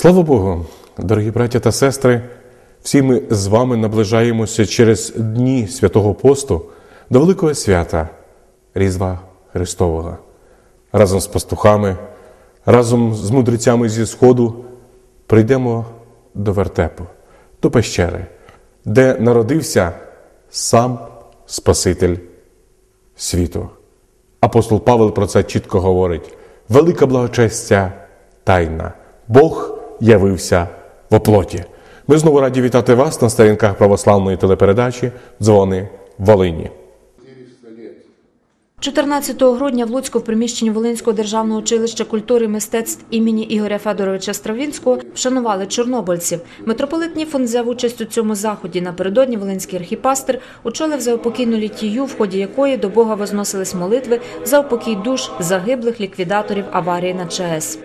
Слава Богу, дорогі браття та сестри, всі ми з вами наближаємося через дні святого посту до Великого свята Різдва Христового. Разом з пастухами, разом з мудрецями зі Сходу прийдемо до вертепу, до пещери, де народився сам Спаситель світу. Апостол Павел про це чітко говорить: велика благочестя тайна. Бог явився в оплоті. Ми знову раді вітати вас на сторінках православної телепередачі Дзвони Волині. 14 грудня в Луцьку в приміщенні Волинського державного училища культури і мистецтв імені Ігоря Федоровича Стравінського вшанували чорнобильців. Митрополит Ніфон взяв участь у цьому заході. Напередодні Волинський архіпастир очолив заупокійну літію, в ході якої до Бога возносились молитви за упокій душ загиблих ліквідаторів аварії на ЧАЕС.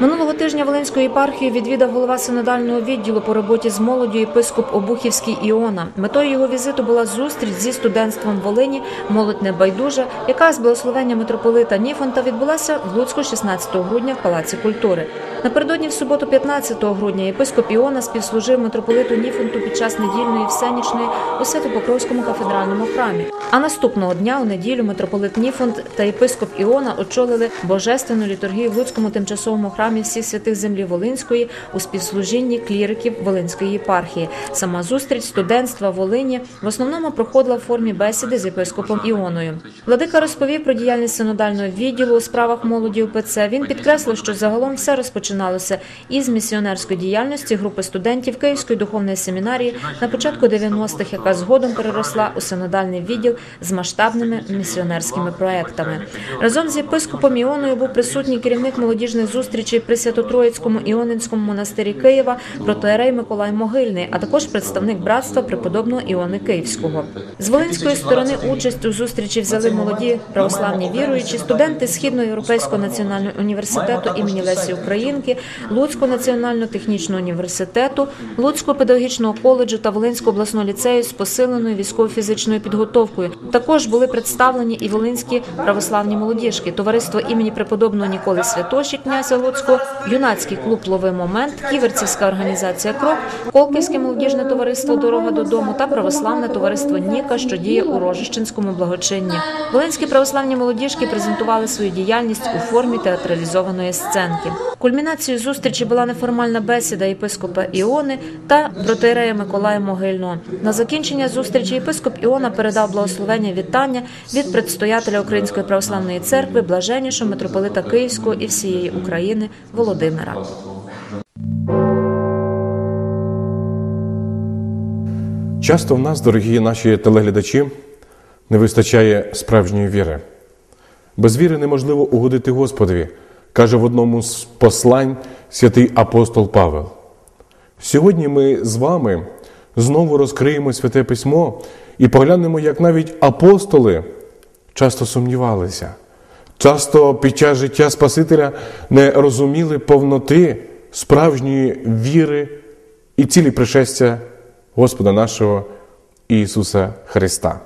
Минулого тижня Волинської єпархії відвідав голова синодального відділу по роботі з молоддю єпископ Обухівський Іона. Метою його візиту була зустріч зі студентством Волині Молодь небайдужа, яка з благословення митрополита Ніфонта відбулася в Луцьку 16 грудня в Палаці культури. Напередодні в суботу, 15 грудня, єпископ Іона співслужив митрополиту Ніфонту під час недільної всенічної у Свято-Покровському кафедральному храмі. А наступного дня у неділю митрополит Ніфонт та єпископ Іона очолили божественну літургію в Луцькому тимчасовому храмі всіх святих землі Волинської у співслужінні кліриків Волинської єпархії. Сама зустріч студентства Волині в основному проходила в формі бесіди з єпископом Іоною. Владика розповів про діяльність синодального відділу у справах молоді УПЦ. Він підкреслив, що загалом все розпочиналося із місіонерської діяльності групи студентів Київської духовної семінарії на початку 90-х, яка згодом переросла у синодальний відділ з масштабними місіонерськими проектами. Разом з єпископом Іоною був присутній керівник молодіжних зустрічей при Свято-Троїцькому Іонинському монастирі Києва протоерей Миколай Могильний, а також представник братства преподобного Іони Київського. З волинської сторони участь у зустрічі взяли молоді православні віруючі, студенти Східноєвропейського національного університету імені Лесі Українки, Луцького національного технічного університету, Луцького педагогічного коледжу та Волинського обласного ліцею з посиленою військово-фізичною підготовкою. Також були представлені і волинські православні молодіжки, товариство імені преподобного Ніколи Святоші, князя Луцького, юнацький клуб Лови момент, ківерцівська організація Крок, Колківське молодіжне товариство Дорога додому та православне товариство Ніка, що діє у Рожищенському благочинні. Волинські православні молодіжки презентували свою діяльність у формі театралізованої сценки. Кульмінацією зустрічі була неформальна бесіда єпископа Іони та протеєрея Миколая Могильного. На закінчення зустрічі єпископ Іона передав благословення вітання від предстоятеля Української православної церкви, блаженнішого митрополита Київського і всієї України Володимира. Часто в нас, дорогі наші телеглядачі, не вистачає справжньої віри. Без віри неможливо угодити Господові, каже в одному з послань святий апостол Павел. Сьогодні ми з вами знову розкриємо святе письмо і поглянемо, як навіть апостоли часто сумнівалися, часто під час життя Спасителя не розуміли повноти справжньої віри і цілі пришестя Господа нашого Ісуса Христа.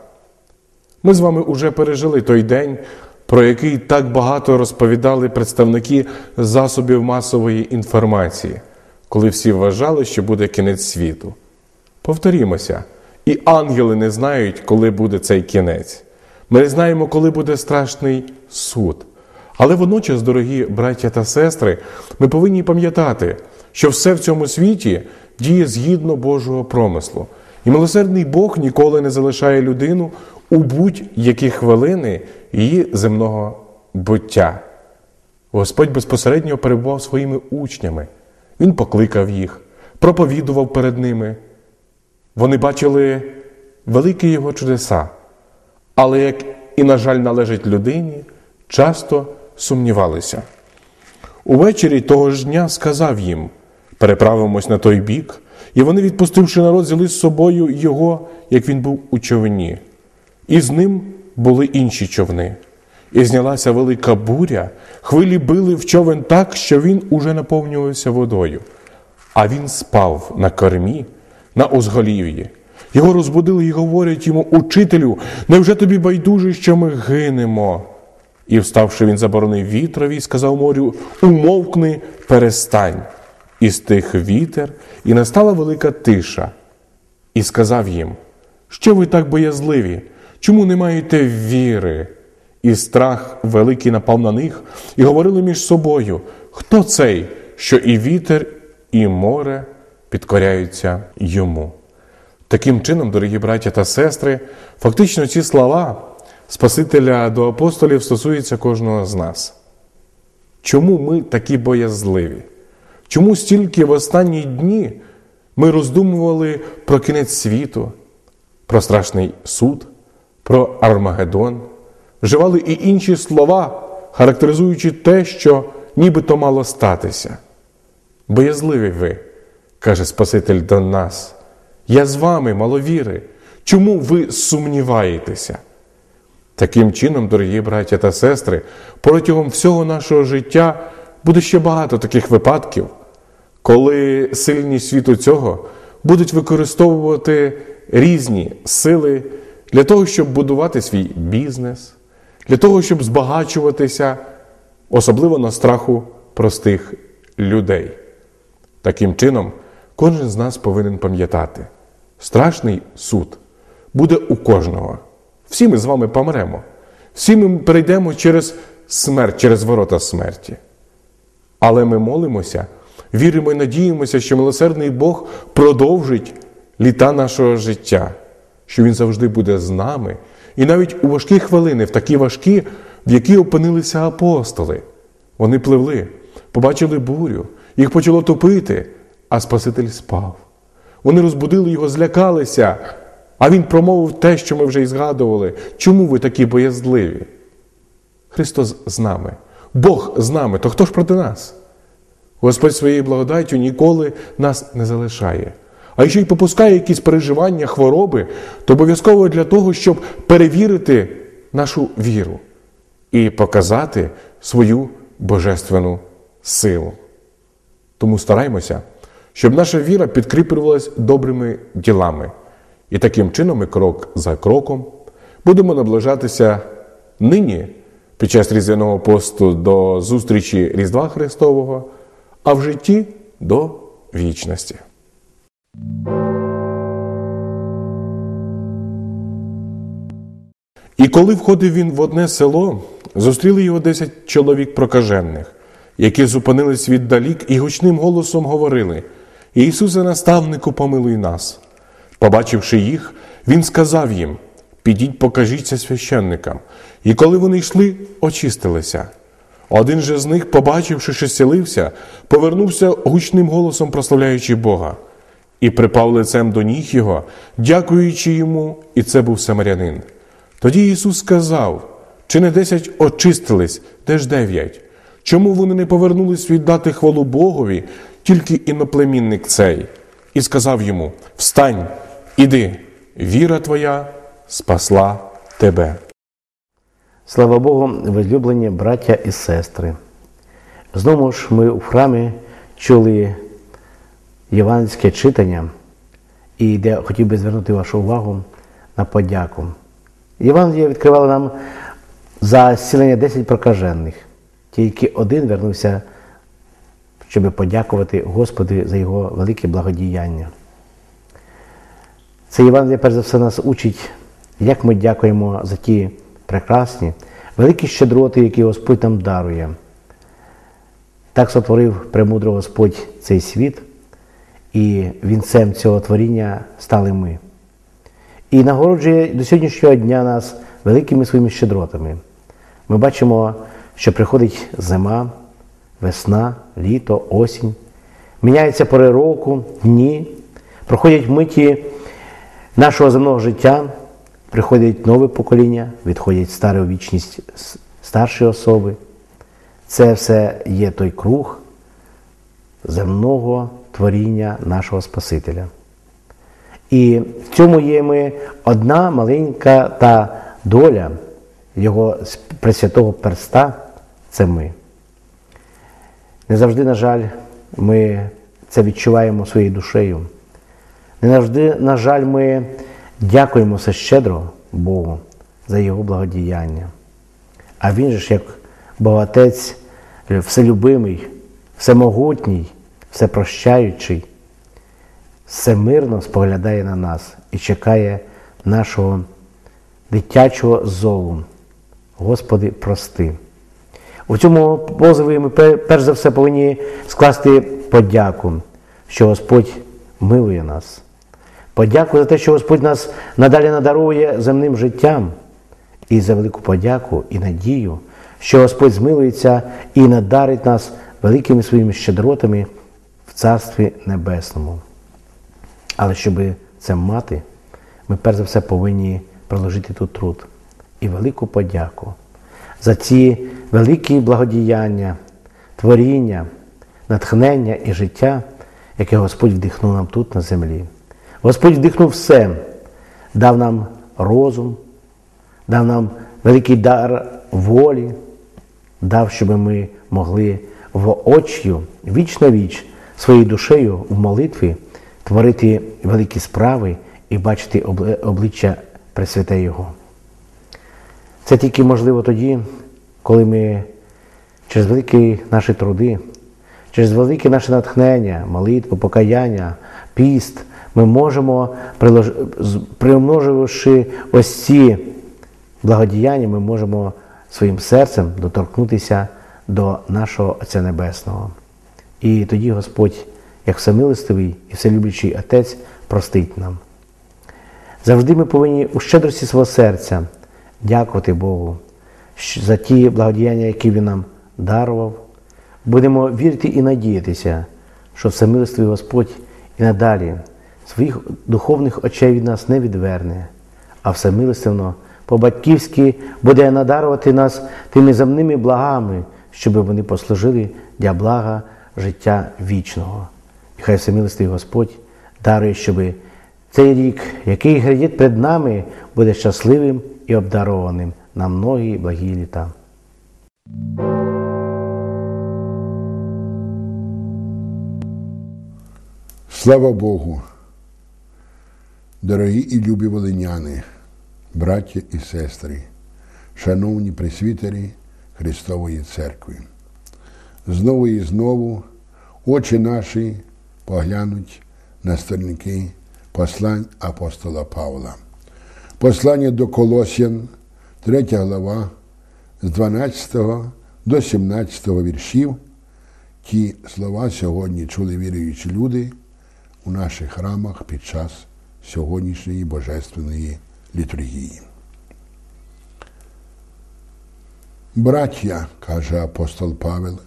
Ми з вами уже пережили той день, про який так багато розповідали представники засобів масової інформації, коли всі вважали, що буде кінець світу. Повторімося, і ангели не знають, коли буде цей кінець. Ми не знаємо, коли буде страшний суд. Але водночас, дорогі браття та сестри, ми повинні пам'ятати, що все в цьому світі діє згідно Божого промислу. І милосердний Бог ніколи не залишає людину у будь-які хвилини її земного буття. Господь безпосередньо перебував своїми учнями, Він покликав їх, проповідував перед ними. Вони бачили великі його чудеса, але, як і, на жаль, належить людині, часто сумнівалися. Увечері того ж дня сказав їм: переправимось на той бік, і вони, відпустивши народ, взяли з собою його, як він був у човні. І з ним були інші човни. І знялася велика буря, хвилі били в човен так, що він уже наповнювався водою. А він спав на кормі, на узголів'ї. Його розбудили і говорять йому, учителю, невже тобі байдуже, що ми гинемо? І, вставши, він заборонив вітрові сказав морю: Умовкни, перестань. І стих вітер, і настала велика тиша, і сказав їм: Що ви так боязливі? Чому не маєте віри? І страх великий напав на них, і говорили між собою: Хто цей, що і вітер, і море підкоряються йому? Таким чином, дорогі браття та сестри, фактично ці слова Спасителя до апостолів стосуються кожного з нас. Чому ми такі боязливі? Чому стільки в останні дні ми роздумували про кінець світу, про страшний суд, про Армагеддон, вживали і інші слова, характеризуючи те, що нібито мало статися? Боязливі ви, каже Спаситель до нас. Я з вами, маловіри. Чому ви сумніваєтеся? Таким чином, дорогі браття та сестри, протягом всього нашого життя буде ще багато таких випадків, коли сильні світу цього будуть використовувати різні сили для того, щоб будувати свій бізнес, для того, щоб збагачуватися, особливо на страху простих людей. Таким чином, кожен з нас повинен пам'ятати, страшний суд буде у кожного. Всі ми з вами помремо. Всі ми перейдемо через смерть, через ворота смерті. Але ми молимося, віримо і надіємося, що милосердний Бог продовжить літа нашого життя, що Він завжди буде з нами. І навіть у важкі хвилини, в такі важкі, в які опинилися апостоли. Вони пливли, побачили бурю, їх почало топити, а Спаситель спав. Вони розбудили його, злякалися, а він промовив те, що ми вже і згадували. Чому ви такі боязливі? Христос з нами, Бог з нами, то хто ж проти нас? Господь своєю благодаттю ніколи нас не залишає. А якщо й попускає якісь переживання, хвороби, то обов'язково для того, щоб перевірити нашу віру і показати свою божественну силу. Тому стараймося, щоб наша віра підкріплювалась добрими ділами. І таким чином ми крок за кроком будемо наближатися нині під час Різдвяного посту до зустрічі Різдва Христового, а в житті до вічності. І коли входив він в одне село, зустріли його десять чоловік прокажених, які зупинились віддалік і гучним голосом говорили: Ісусе, наставнику, помилуй нас. Побачивши їх, він сказав їм: Підіть, покажіться священникам. І коли вони йшли, очистилися. Один же з них, побачивши, що селився, повернувся гучним голосом, прославляючи Бога, і припав лицем до ніг його, дякуючи йому, і це був самарянин. Тоді Ісус сказав: чи не десять очистились, де ж дев'ять? Чому вони не повернулись віддати хвалу Богові, тільки іноплемінник цей? І сказав йому: Встань, іди, віра твоя спасла тебе. Слава Богу, возлюблені браття і сестри. Знову ж ми у храмі чули євангельське читання, і де хотів би звернути вашу увагу на подяку. Євангелія відкривала нам за зцілення 10 прокажених. Тільки один вернувся, щоб подякувати Господу за його велике благодіяння. Це Євангелія, перш за все, нас учить, як ми дякуємо за ті прекрасні, великі щедроти, які Господь нам дарує. Так сотворив премудрий Господь цей світ, і вінцем цього творіння стали ми. І нагороджує до сьогоднішнього дня нас великими своїми щедротами. Ми бачимо, що приходить зима, весна, літо, осінь, міняються пори року, дні, проходять миті нашого земного життя, приходять нове покоління, відходять старі у вічність старші особи. Це все є той круг земного творіння нашого Спасителя. І в цьому є ми одна маленька та доля Його пресвятого перста це ми. Не завжди, на жаль, ми це відчуваємо своєю душею. Не завжди, на жаль, ми дякуємо все щедро Богу за Його благодіяння. А Він же ж, як Богатець, вселюбимий, всемогутній, всепрощаючий, всемирно споглядає на нас і чекає нашого дитячого зову. Господи, прости. У цьому позові ми перш за все повинні скласти подяку, що Господь милує нас. Подяку за те, що Господь нас надалі надарує земним життям, і за велику подяку і надію, що Господь змилується і надарить нас великими своїми щедротами в Царстві Небесному. Але щоб це мати, ми перш за все повинні приложити тут труд і велику подяку за ці великі благодіяння, творіння, натхнення і життя, яке Господь вдихнув нам тут на землі. Господь вдихнув все, дав нам розум, дав нам великий дар волі, дав, щоб ми могли воочію, віч на віч, своєю душею в молитві творити великі справи і бачити обличчя Пресвяте Його. Це тільки можливо тоді, коли ми через великі наші труди, через велике наше натхнення, молитву, покаяння, піст, ми можемо, примноживши ось ці благодіяння, ми можемо своїм серцем доторкнутися до нашого Отця Небесного. І тоді Господь, як всемилостивий і вселюблячий Отець, простить нам. Завжди ми повинні у щедрості свого серця дякувати Богу за ті благодіяння, які Він нам дарував. Будемо вірити і надіятися, що всемилостивий Господь і надалі своїх духовних очей від нас не відверне, а всемилостивно, по-батьківськи буде надарувати нас тими земними благами, щоб вони послужили для блага життя вічного. І хай всемилостивий Господь дарує, щоб цей рік, який глядить перед нами, буде щасливим і обдарованим на многі благі літа. Слава Богу, дорогі і любі волиняни, браття і сестри, шановні присвітері Христової Церкви. Знову і знову очі наші поглянуть на сторінки послань апостола Павла. Послання до Колосян, 3 глава, з 12 до 17 віршів. Ті слова сьогодні чули віруючі люди у наших храмах під час сьогоднішньої божественної літургії. Браття, каже апостол Павел,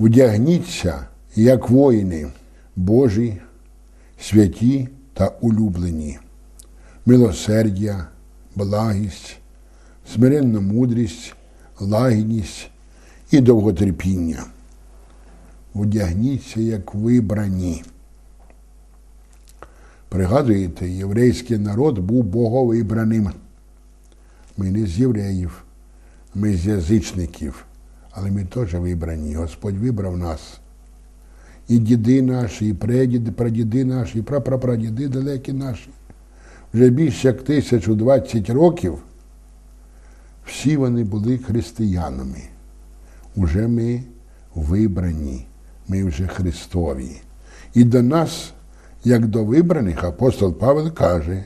вдягніться, як воїни Божі, святі та улюблені, милосердя, благість, смиренна мудрість, лагідність і довготерпіння. Вдягніться, як вибрані. Пригадуєте, єврейський народ був боговибраним. Ми не з євреїв, ми з язичників, але ми теж вибрані. Господь вибрав нас. І діди наші, і предіди, прадіди наші, і прапрапрадіди далекі наші. Вже більше як 1020 років всі вони були християнами. Уже ми вибрані, ми вже Христові. І до нас як до вибраних апостол Павел каже,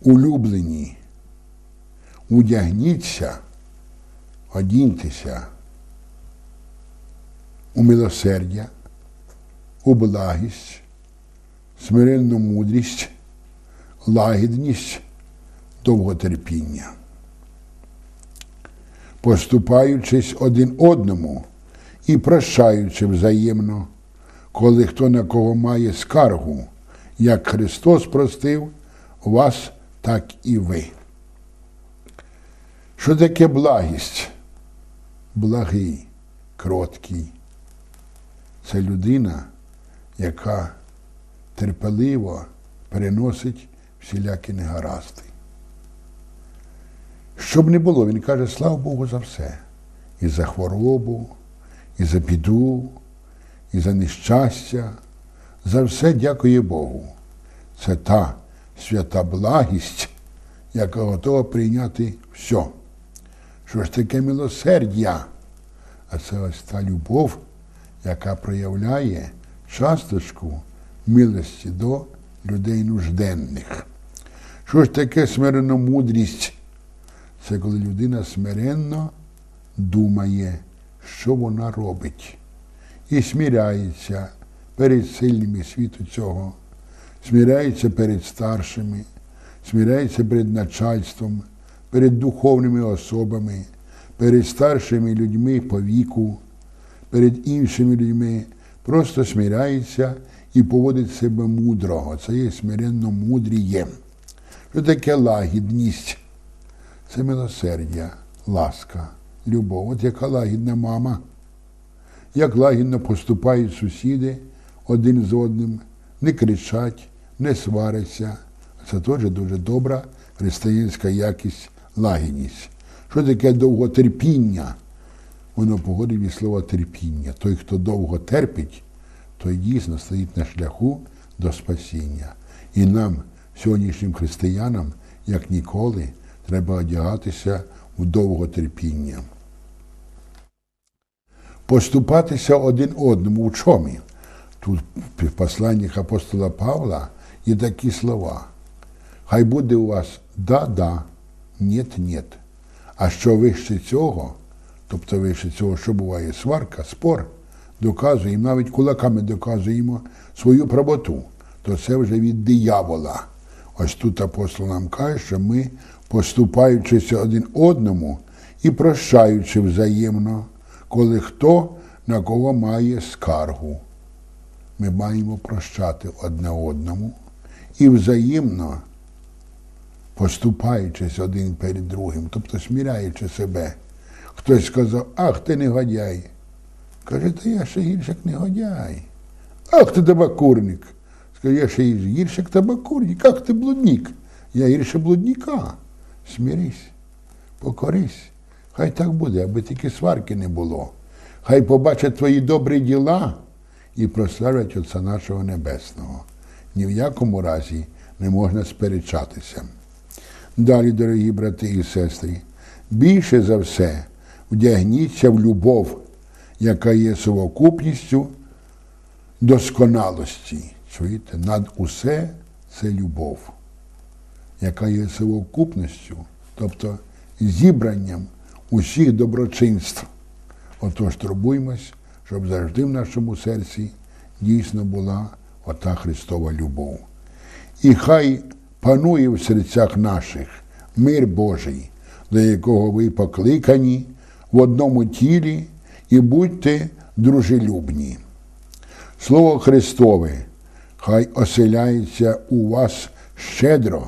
улюблені, удягніться, одіньтеся у милосердя, у благість, смиренну мудрість, лагідність, довготерпіння. Поступаючись один одному і прощаючи взаємно коли хто на кого має скаргу, як Христос простив вас, так і ви. Що таке благість? Благий, кроткий. Це людина, яка терпеливо переносить всілякі негаразди. Щоб не було, він каже, слава Богу, за все. І за хворобу, і за біду, і за нещастя, за все дякує Богу. Це та свята благість, яка готова прийняти все. Що ж таке милосердя? А це ось та любов, яка проявляє часточку милості до людей нужденних. Що ж таке смиренномудрість? Це коли людина смиренно думає, що вона робить, і сміряється перед сильними світу цього, сміряється перед старшими, сміряється перед начальством, перед духовними особами, перед старшими людьми по віку, перед іншими людьми, просто сміряється і поводить себе мудрого. Це є смиренно мудріє. Що таке лагідність? Це милосердя, ласка, любов. От яка лагідна мама, як лагідно поступають сусіди один з одним, не кричать, не сваряться. Це теж дуже добра християнська якість лагідність. Що таке довготерпіння? Воно походить від слова терпіння. Той, хто довго терпить, той дійсно стоїть на шляху до спасіння. І нам, сьогоднішнім християнам, як ніколи, треба одягатися в довготерпіння. Поступатися один одному в чому? Тут в посланнях апостола Павла є такі слова. Хай буде у вас да-да, ні-ні. А що вище цього, тобто вище цього, що буває сварка, спор, доказуємо, навіть кулаками доказуємо свою правоту, то це вже від диявола. Ось тут апостол нам каже, що ми, поступаючися один одному і прощаючи взаємно, коли хто на кого має скаргу. Ми маємо прощати одне одному і взаємно поступаючись один перед другим, тобто сміряючи себе. Хтось сказав, ах, ти негодяй. Каже, та я ще гірше як негодяй. Ах ти табакурник. Скаже, я ще гірше табакурник, ах ти блудник. Я гірше блудника. Смірись, покорись. Хай так буде, аби тільки сварки не було. Хай побачать твої добрі діла і прославлять Отця нашого Небесного. Ні в якому разі не можна сперечатися. Далі, дорогі брати і сестри, більше за все вдягніться в любов, яка є совокупністю досконалості. Чуєте? Над усе це любов, яка є совокупністю, тобто зібранням усіх доброчинств. Отож турбуймось, щоб завжди в нашому серці дійсно була ота Христова любов. І хай панує в серцях наших мир Божий, до якого ви покликані в одному тілі і будьте дружелюбні. Слово Христове, хай оселяється у вас щедро,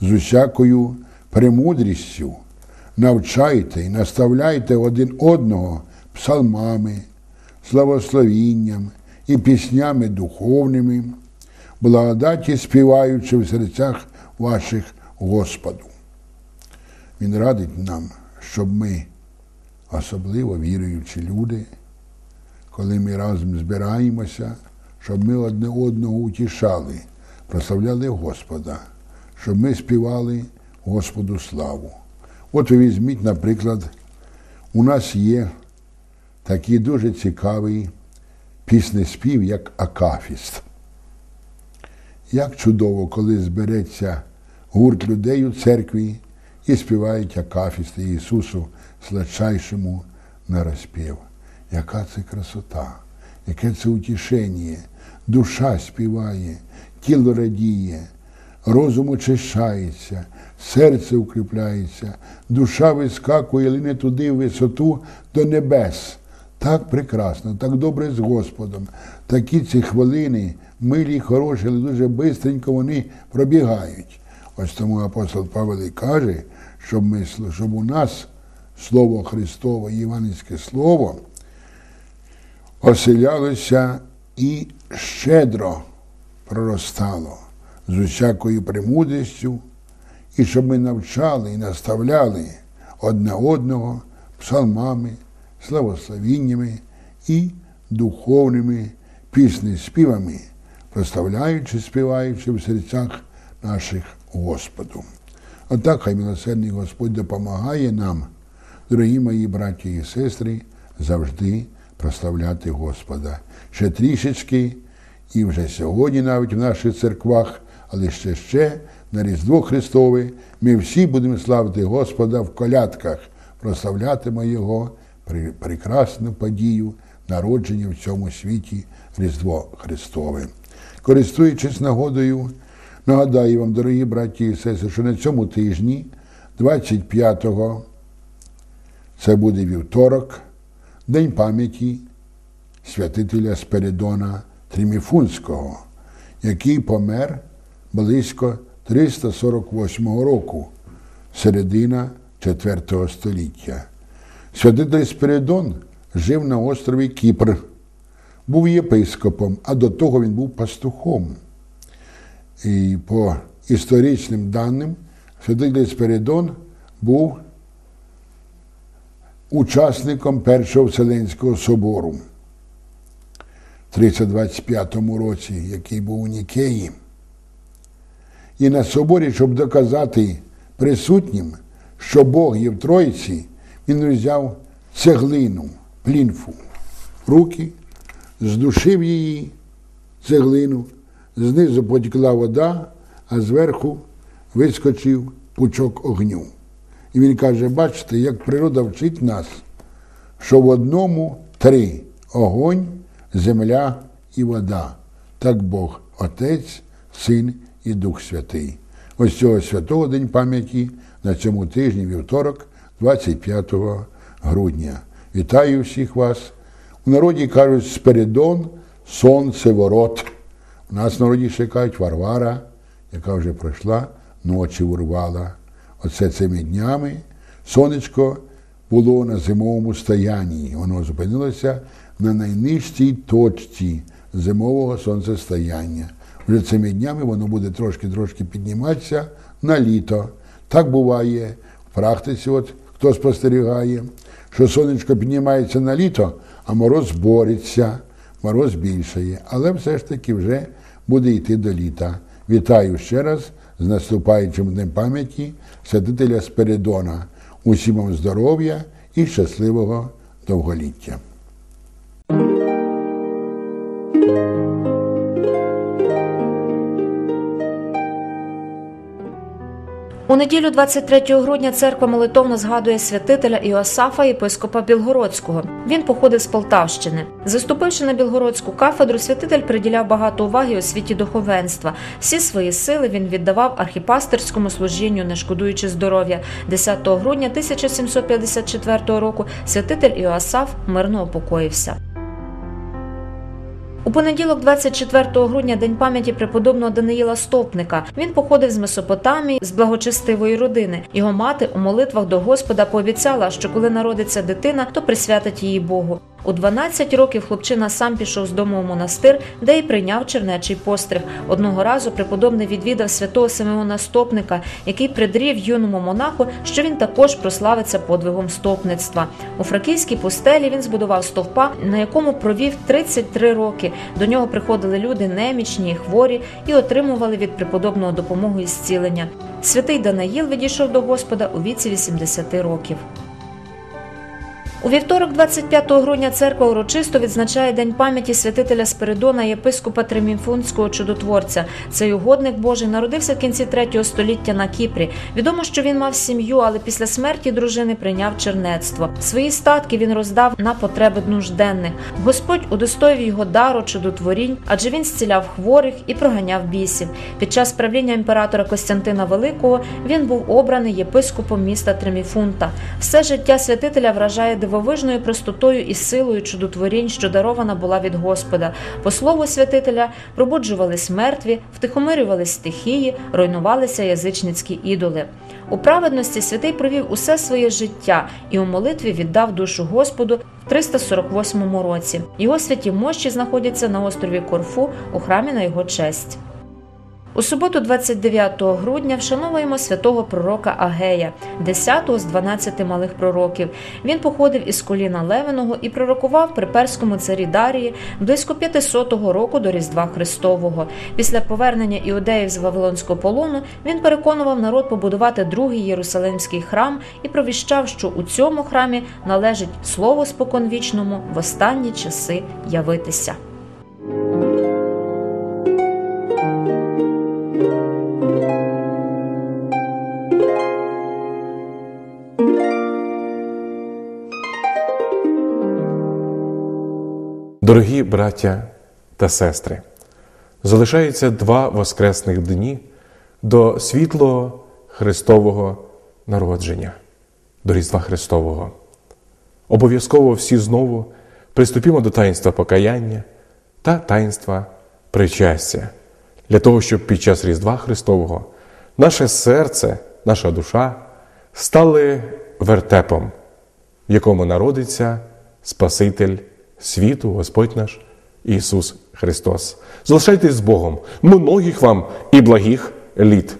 з усякою премудрістю, навчайте і наставляйте один одного псалмами, славословінням і піснями духовними, благодаті співаючи в серцях ваших Господу. Він радить нам, щоб ми, особливо віруючі люди, коли ми разом збираємося, щоб ми одне одного утішали, прославляли Господа, щоб ми співали Господу славу. От візьміть, наприклад, у нас є такий дуже цікавий піснеспів, як Акафіст. Як чудово, коли збереться гурт людей у церкві і співають Акафіст Ісусу сладчайшому на розпів. Яка це красота, яке це утішення, душа співає, тіло радіє, розум очищається, серце укріпляється, душа вискакує лине туди в висоту до небес. Так прекрасно, так добре з Господом. Такі ці хвилини, милі, хороші, але дуже швидко вони пробігають. Ось тому апостол Павел каже, щоб, ми, щоб у нас Слово Христове, Євангельське Слово оселялося і щедро проростало з усякою премудрістю, і щоб ми навчали і наставляли одне одного псалмами, славословіннями і духовними піснеспівами, проставляючи, співаючи в серцях наших Господу. Отак хай милосердний Господь допомагає нам, дорогі мої браті і сестри, завжди прославляти Господа. Ще трішечки, і вже сьогодні навіть в наших церквах, але ще ще на Різдво Христове ми всі будемо славити Господа в колядках, прославлятимо Його прекрасну подію народження в цьому світі Різдво Христове. Користуючись нагодою, нагадаю вам, дорогі браті і сестри, що на цьому тижні, 25-го, це буде вівторок, День пам'яті святителя Спиридона Тріміфунського, який помер близько 348 року, середина IV століття. Святитель Спиридон жив на острові Кіпр, був єпископом, а до того він був пастухом. І по історичним даним, святитель Спиридон був учасником Першого Вселенського собору в 325 році, який був у Нікеї. І на соборі, щоб доказати присутнім, що Бог є в Троїці, він взяв цеглину, плінфу, руки, здушив її, цеглину, знизу потекла вода, а зверху вискочив пучок огню. І він каже: бачите, як природа вчить нас, що в одному три огонь, земля і вода. Так Бог, Отець, Син і Дух Святий. Ось цього святого День пам'яті на цьому тижні, вівторок, 25 грудня. Вітаю всіх вас. У народі кажуть Спиридон, сонце ворот. У нас в народі ще кажуть Варвара, яка вже пройшла, ночі урвала. Оце цими днями сонечко було на зимовому стоянні. Воно зупинилося на найнижчій точці зимового сонцестояння. Вже цими днями воно буде трошки-трошки підніматися на літо. Так буває в практиці, от хто спостерігає, що сонечко піднімається на літо, а мороз бореться, мороз більшає. Але все ж таки вже буде йти до літа. Вітаю ще раз з наступаючим днем пам'яті святителя Спиридона. Усім вам здоров'я і щасливого довголіття. У неділю 23 грудня церква молитовно згадує святителя Іосафа, єпископа Білгородського. Він походив з Полтавщини. Заступивши на Білгородську кафедру, святитель приділяв багато уваги освіті духовенства. Всі свої сили він віддавав архіпастерському служінню, не шкодуючи здоров'я. 10 грудня 1754 року святитель Іосаф мирно упокоївся. У понеділок, 24 грудня, день пам'яті преподобного Даниїла Стопника. Він походив з Месопотамії з благочестивої родини. Його мати у молитвах до Господа пообіцяла, що коли народиться дитина, то присвятить її Богу. У 12 років хлопчина сам пішов з дому у монастир, де й прийняв чернечий постриг. Одного разу преподобний відвідав святого Симеона Стопника, який придрів юному монаху, що він також прославиться подвигом стопництва. У фракійській пустелі він збудував стовпа, на якому провів 33 роки. До нього приходили люди немічні, і хворі і отримували від преподобного допомогу і зцілення. Святий Данаїл відійшов до Господа у віці 80 років. У вівторок, 25 грудня, церква урочисто відзначає День пам'яті святителя Спиридона, єпископа Треміфунського чудотворця. Цей угодник Божий народився в кінці 3 століття на Кіпрі. Відомо, що він мав сім'ю, але після смерті дружини прийняв чернецтво. Свої статки він роздав на потреби нужденних. Господь удостоїв його дару чудотворінь, адже він зціляв хворих і проганяв бісів. Під час правління імператора Костянтина Великого він був обраний єпископом міста Треміфунта. Все життя святителя вражає дивовижною простотою і силою чудотворінь, що дарована була від Господа. По слову святителя пробуджувались мертві, втихомирювались стихії, руйнувалися язичницькі ідоли. У праведності святий провів усе своє життя і у молитві віддав душу Господу в 348 році. Його святі мощі знаходяться на острові Корфу у храмі на його честь. У суботу, 29 грудня, вшановуємо святого пророка Агея, 10-го з 12 малих пророків. Він походив із коліна Левиного і пророкував при перському царі Дарії близько 500-го року до Різдва Христового. Після повернення іудеїв з Вавилонського полону він переконував народ побудувати другий Єрусалимський храм і провіщав, що у цьому храмі належить слово споконвічному в останні часи явитися. Дорогі браття та сестри, залишається два воскресних дні до світлого Христового народження, до Різдва Христового. Обов'язково всі знову приступімо до таїнства покаяння та таїнства причастя, для того, щоб під час Різдва Христового наше серце, наша душа стали вертепом, в якому народиться Спаситель світу, Господь наш Ісус Христос. Залишайтесь з Богом, многих вам і благих літ.